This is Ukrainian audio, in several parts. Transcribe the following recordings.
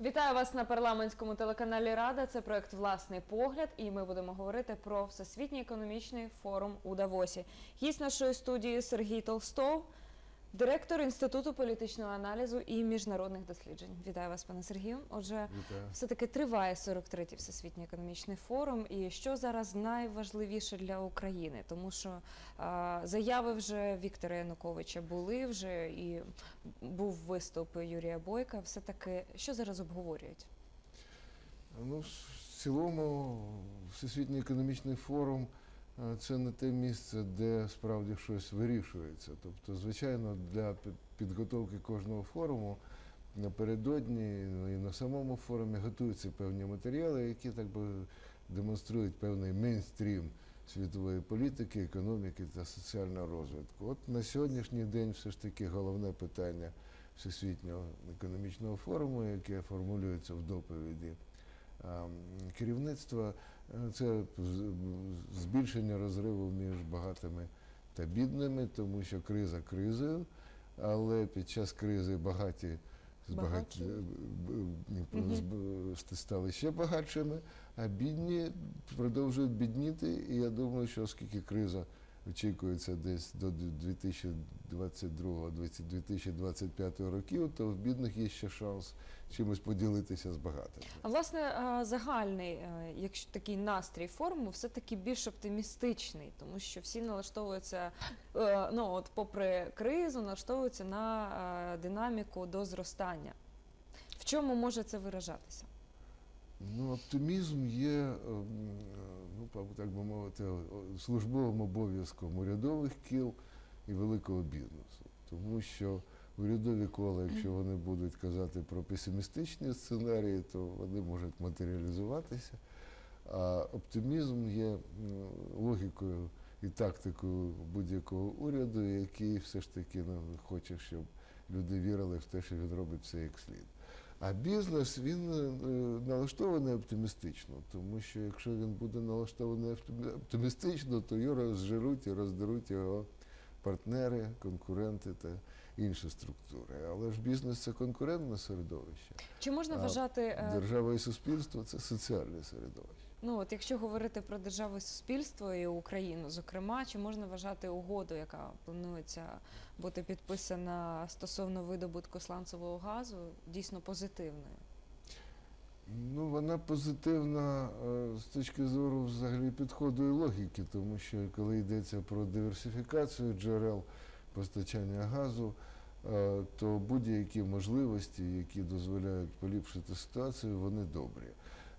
Вітаю вас на парламентському телеканалі Рада. Це проект Власний погляд, і ми будемо говорити про всесвітній економічний форум у Давосі. Гість нашої студії Сергій Толстов, директор інституту політичного аналізу і міжнародних досліджень. Вітаю вас, пане Сергію. Отже, Вітаю. все-таки триває 43-й всесвітній економічний форум. І що зараз найважливіше для України? Тому що а, заяви вже Віктора Януковича були вже і був виступ Юрія Бойка. Все таки, що зараз обговорюють? Ну, в цілому, Всесвітній економічний форум це не те місце, де справді щось вирішується. Тобто, звичайно, для підготовки кожного форуму напередодні ну, і на самому форумі готуються певні матеріали, які так би демонструють певний мейнстрім світової політики, економіки та соціального розвитку. От на сьогоднішній день все ж таки головне питання Всесвітнього економічного форуму, яке формулюється в доповіді керівництва, це збільшення розриву між багатими та бідними, тому що криза кризою, але під час кризи багаті збагат... Багатші. б- б- Мгм. зб- стали ще багатшими, а бідні продовжують бідніти. І я думаю, що оскільки криза очікується десь до 2022-2025 років, то в бідних є ще шанс чимось поділитися з багатими. А власне загальний, е, якщо такий настрій форуму, все таки більш оптимістичний, тому що всі налаштовуються, е, ну от попри кризу, налаштовуються на е, динаміку до зростання. В чому може це виражатися? Ну, оптимізм є, ем, е, ну, так би мовити, службовим обов'язком урядових кіл і великого бізнесу. Тому що урядові кола, якщо вони будуть казати про песимістичні сценарії, то вони можуть матеріалізуватися. А оптимізм є логікою і тактикою будь-якого уряду, який все ж таки ну, хоче, щоб люди вірили в те, що він робить все як слід. А бізнес він е, налаштований оптимістично, тому що якщо він буде налаштований оптимі- оптимістично, то його розжируть і роздеруть його партнери, конкуренти та інші структури. Але ж бізнес це конкурентне середовище. Чи можна вважати е, Держава і суспільство це соціальне середовище. Ну от якщо говорити про державу суспільство і Україну, зокрема, чи можна вважати угоду, яка планується бути підписана стосовно видобутку сланцевого газу, дійсно позитивною? Ну, вона позитивна е, з точки зору взагалі підходу і логіки, тому що коли йдеться про диверсифікацію джерел постачання газу, е, то будь-які можливості, які дозволяють поліпшити ситуацію, вони добрі.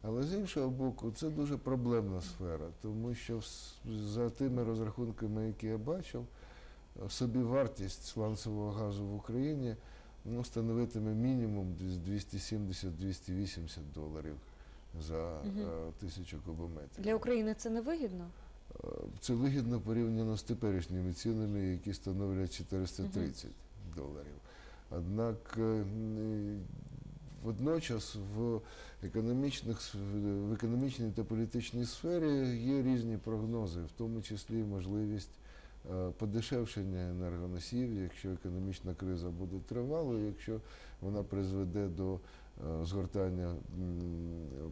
Але з іншого боку, це дуже проблемна сфера, тому що за тими розрахунками, які я бачив, е, собівартість сланцевого газу в Україні ну, становитиме мінімум десь 270-280 доларів за е, тисячу кубометрів. Для України це не вигідно? Е, Це вигідно порівняно з теперішніми цінами, які становлять 430 доларів. Однак е, водночас в, економічних, в економічній та політичній сфері є різні прогнози, в тому числі можливість е, подешевшення енергоносіїв, якщо економічна криза буде тривалою, якщо вона призведе до е, згортання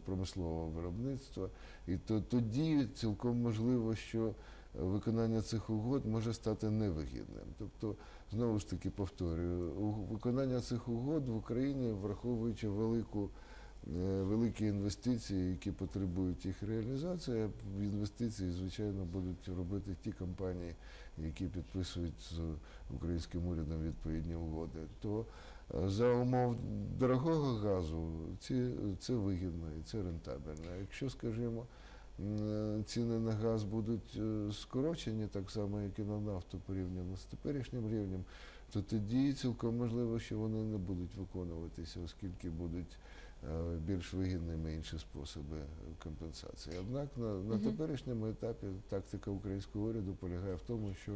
промислового виробництва. І то тоді цілком можливо, що виконання цих угод може стати невигідним. Тобто, знову ж таки повторюю, виконання цих угод в Україні, враховуючи велику. е, Великі інвестиції, які потребують їх реалізації, інвестиції, звичайно, будуть робити ті компанії, які підписують з українським урядом відповідні угоди. То е, за умов дорогого газу ці, це вигідно і це рентабельно. Якщо, скажімо, ціни на газ будуть е, скорочені, так само, як і на нафту порівняно з теперішнім рівнем, то тоді цілком можливо, що вони не будуть виконуватися, оскільки будуть е, більш вигідними інші способи компенсації. Однак на, на теперішньому етапі тактика українського уряду полягає в тому, що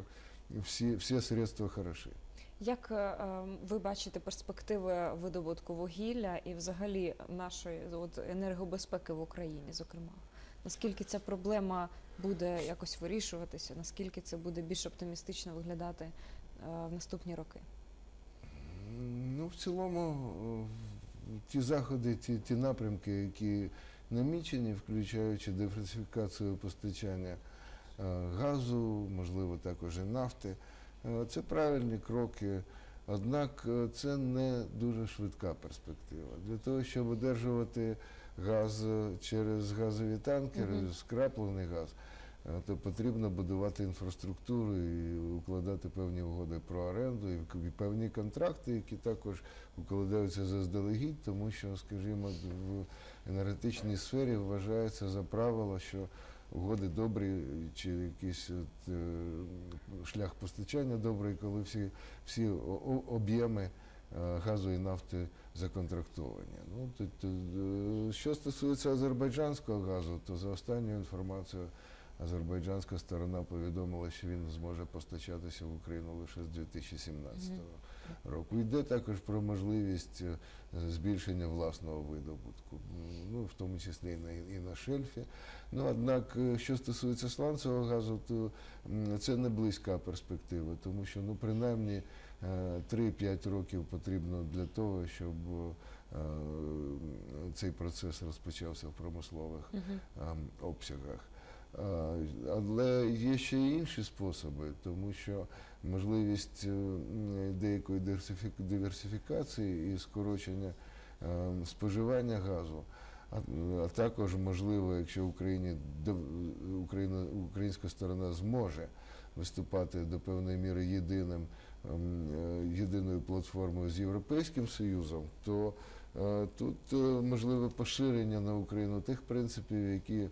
всі, всі средства хороші. Як е, е, ви бачите перспективи видобутку вугілля і взагалі нашої от, енергобезпеки в Україні, зокрема? Наскільки ця проблема буде якось вирішуватися? Наскільки це буде більш оптимістично виглядати е, в наступні роки? Ну, в цілому, е, ті заходи, ті, ті напрямки, які намічені, включаючи диверсифікацію постачання е, газу, можливо, також і нафти, це правильні кроки. Однак це не дуже швидка перспектива. Для того, щоб одержувати газ е, через газові танкери, Мгм. скраплений газ, е, то потрібно будувати інфраструктуру і укладати певні угоди про оренду і певні контракти, які також укладаються заздалегідь, тому що, скажімо, в енергетичній сфері вважається за правило, що угоди добрі чи якийсь от, е, шлях постачання добрий, коли всі, всі об'єми газу і нафти законтрактовані. Ну, е, що стосується азербайджанського газу, то за останньою інформацією азербайджанська сторона повідомила, що він зможе постачатися в Україну лише з 2017 року. Йде також про можливість е, збільшення власного видобутку, ну, в тому числі і на, і на шельфі. Ну, однак, е, що стосується сланцевого газу, то це не близька перспектива, тому що ну, принаймні е, 3-5 років потрібно для того, щоб е, цей процес розпочався в промислових ем, обсягах. Але є ще й інші способи, тому що можливість е, деякої диверсифік- диверсифікації і скорочення ем, споживання газу, а, також можливо, якщо Україні українська сторона зможе виступати до певної міри єдиним ем, е, єдиною платформою з Європейським Союзом, то е, тут е, можливе поширення на Україну тих принципів, які е,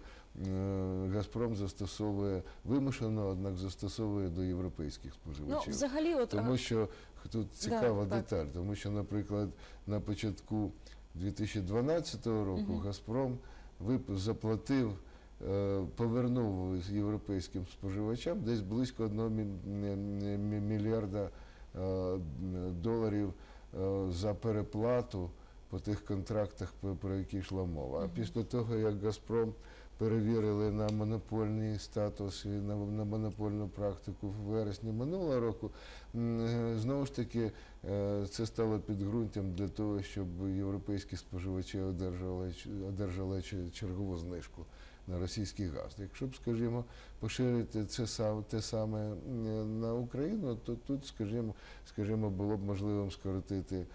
Газпром застосовує вимушено, однак застосовує до європейських Ну, споживачів. взагалі, от Тому що тут цікава так. деталь, тому що, наприклад, на початку 2012 року Мгм. Газпром заплатив, е, повернув європейським споживачам десь близько 1 мільярда е, доларів е, за переплату по тих контрактах, про- які йшла мова. А після того, як Газпром перевірили на монопольний статус і на, на монопольну практику в вересні минулого року, е, знову ж таки е, це стало підґрунтям для того, щоб європейські споживачі одержали, одержали чергову знижку на російський газ. Якщо б, скажімо, поширити це сам те саме на Україну, то тут, скажімо, скажімо, було б можливим скоротити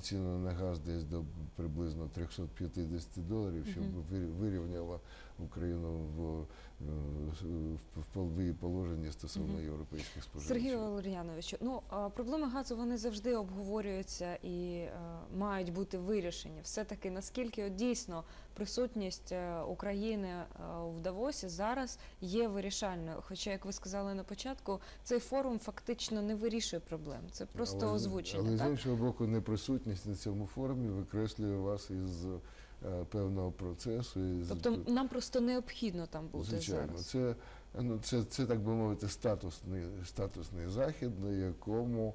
ціну на газ десь до приблизно 350 доларів, щоб Мгм. вирі- вирівняло Україну в, е, в, в полові положенні стосовно європейських споживачів. Сергію Валер'яновичу, ну проблеми газу вони завжди обговорюються і е, мають бути вирішені. Все таки наскільки от, дійсно присутність е, України е, в Давосі зараз є вирішальною. Хоча, як ви сказали на початку, цей форум фактично не вирішує проблем. Це просто але, озвучення. Але з іншого боку, неприсутність на цьому форумі викреслює вас із е, певного процесу. Із, Тобто нам просто необхідно там бути Звичайно, зараз. це, ну, це, це так би мовити, статусний, статусний захід, на якому,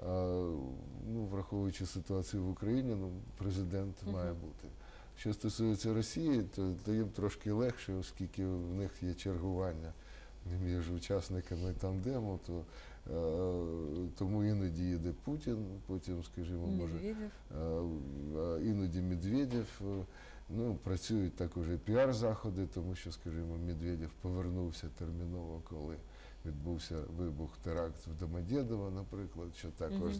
е, ну, враховуючи ситуацію в Україні, ну, президент Мгм. має бути. Що стосується Росії, то, то їм трошки легше, оскільки в них є чергування між учасниками тандему, то е, тому іноді їде Путін, потім, скажімо, може. Е, а іноді Медведєв. е, Ну, працюють також і піар-заходи, тому що, скажімо, Медведєв повернувся терміново, коли відбувся вибух теракт в Домодєдово, наприклад, що також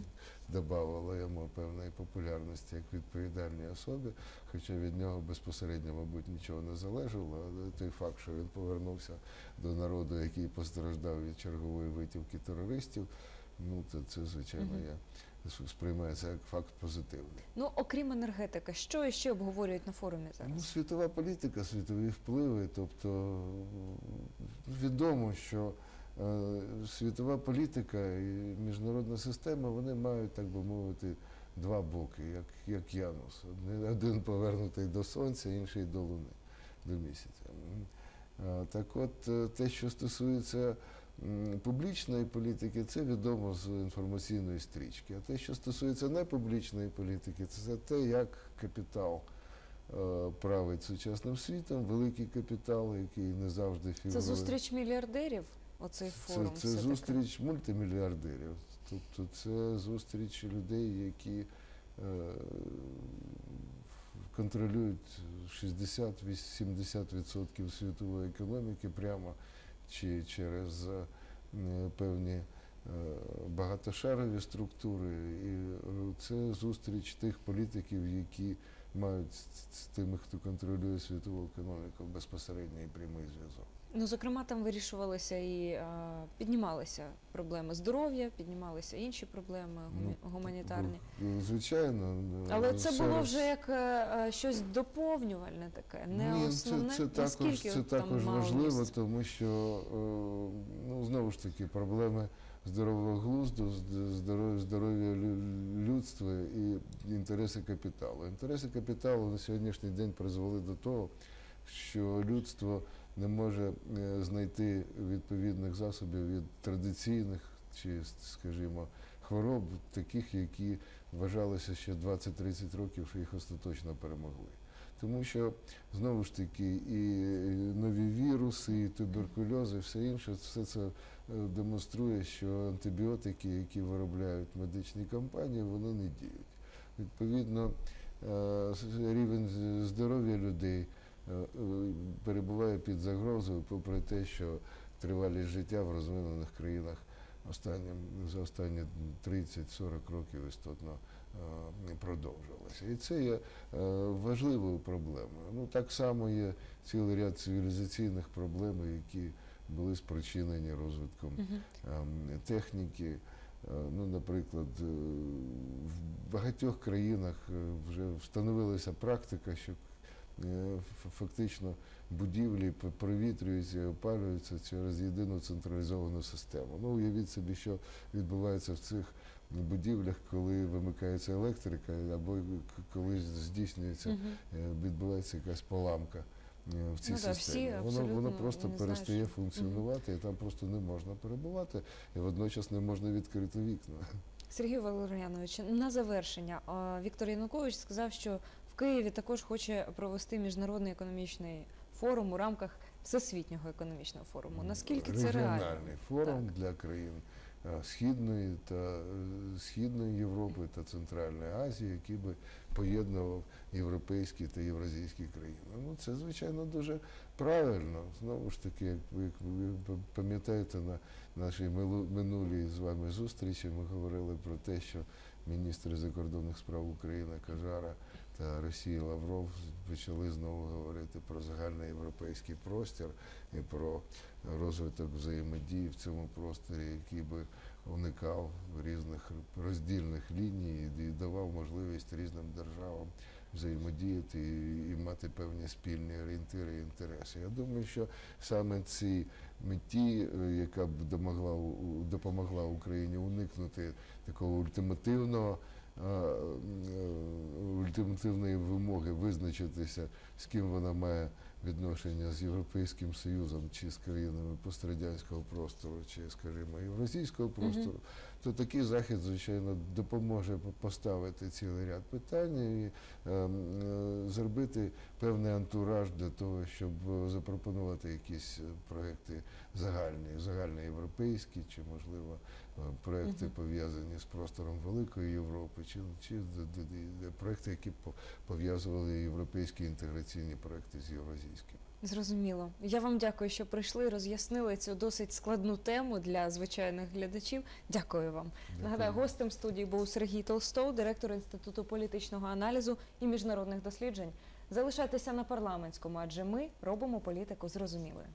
додавало йому певної популярності як відповідальній особі, хоча від нього безпосередньо, мабуть, нічого не залежало, але той факт, що він повернувся до народу, який постраждав від чергової витівки терористів, ну, це, це звичайно, Мгм. є сприймається як факт позитивний. Ну, окрім енергетики, що ще обговорюють на форумі Ну, світова політика, світові впливи. Тобто відомо, що світова політика і міжнародна система вони мають, так би мовити, два боки, як, як Янус. Один- повернутий до сонця, інший до луни, до місяця. Е, Так от, е, те, що стосується публічної політики, це відомо з інформаційної стрічки. А те, що стосується непублічної політики, це те, як капітал е, править сучасним світом, великий капітал, який не завжди фігурує. Це зустріч мільярдерів, оцей форум. Це, це зустріч мультимільярдерів. Тобто це зустріч людей, які е, контролюють 60-70% світової економіки прямо чи через е, певні е, багатошарові структури. І е, це зустріч тих політиків, які мають з тими, хто контролює світову економіку, безпосередній прямий зв'язок. Ну, зокрема, там вирішувалися і е, піднімалися проблеми здоров'я, піднімалися інші проблеми гумі- Ну, гуманітарні. Ну, Звичайно, Але це ще було вже як е, е, щось доповнювальне таке, не Ні, основне. Це, це також, це також важливо, місця? тому що е, ну, знову ж таки проблеми здорового глузду, зд- здоров'я, здоров'я людства і інтереси капіталу. Інтереси капіталу на сьогоднішній день призвели до того, що людство не може е, знайти відповідних засобів від традиційних чи, скажімо, хвороб, таких, які вважалися ще 20-30 років, що їх остаточно перемогли. Тому що знову ж таки і нові віруси, і туберкульоз, і все інше, все це е, демонструє, що антибіотики, які виробляють медичні компанії, вони не діють. Відповідно, е, рівень здоров'я людей перебуває під загрозою, попри те, що тривалість життя в розвинених країнах останнім, за останні 30-40 років істотно е, продовжувалася. І це є е, важливою проблемою. Ну, так само є цілий ряд цивілізаційних проблем, які були спричинені розвитком ем, техніки. Е, Ну, наприклад, е, в багатьох країнах е, вже встановилася практика, що е, фактично будівлі провітрюються і опалюються через єдину централізовану систему. Ну, уявіть собі, що відбувається в цих будівлях, коли вимикається електрика, або коли здійснюється, е, відбувається якась поламка е, в цій Ну да, всі системі. воно, воно просто перестає що- функціонувати, і там просто не можна перебувати, і водночас не можна відкрити вікна. Сергій Валеріанович, на завершення Віктор Янукович сказав, що в Києві також хоче провести міжнародний економічний форум у рамках всесвітнього економічного форуму. Наскільки це реально? Регіональний форум для країн е, Східної та е, Східної Європи та Центральної Азії, який би поєднував європейські та євразійські країни. Ну це звичайно дуже правильно. Знову ж таки, як ви, пам'ятаєте, на нашій минулій з вами зустрічі ми говорили про те, що міністри закордонних справ України Кажара та Росії Лавров почали знову говорити про загальноєвропейський простір і про розвиток взаємодії в цьому просторі, який би уникав різних роздільних ліній і давав можливість різним державам взаємодіяти і, мати певні спільні орієнтири і інтереси. Я думаю, що саме цій меті, е, яка б допомогла Україні уникнути такого ультимативного. Е, Ультимативної вимоги визначитися, з ким вона має відношення з Європейським Союзом чи з країнами пострадянського простору, чи, скажімо, євразійського простору, то такий захід, звичайно, допоможе по- поставити цілий ряд питань і е, е, зробити певний антураж для того, щоб е, запропонувати якісь е, проекти загальні, загальноєвропейські, чи, можливо, проекти пов'язані з простором Великої Європи, чи, чи проекти, які по- пов'язували європейські інтеграційні проекти з євразійськими. Зрозуміло. Я вам дякую, що прийшли, роз'яснили цю досить складну тему для звичайних глядачів. Дякую вам. Нагадаю, гостем студії був Сергій Толстов, директор Інституту політичного аналізу і міжнародних досліджень. Залишайтеся на парламентському, адже ми робимо політику зрозумілою.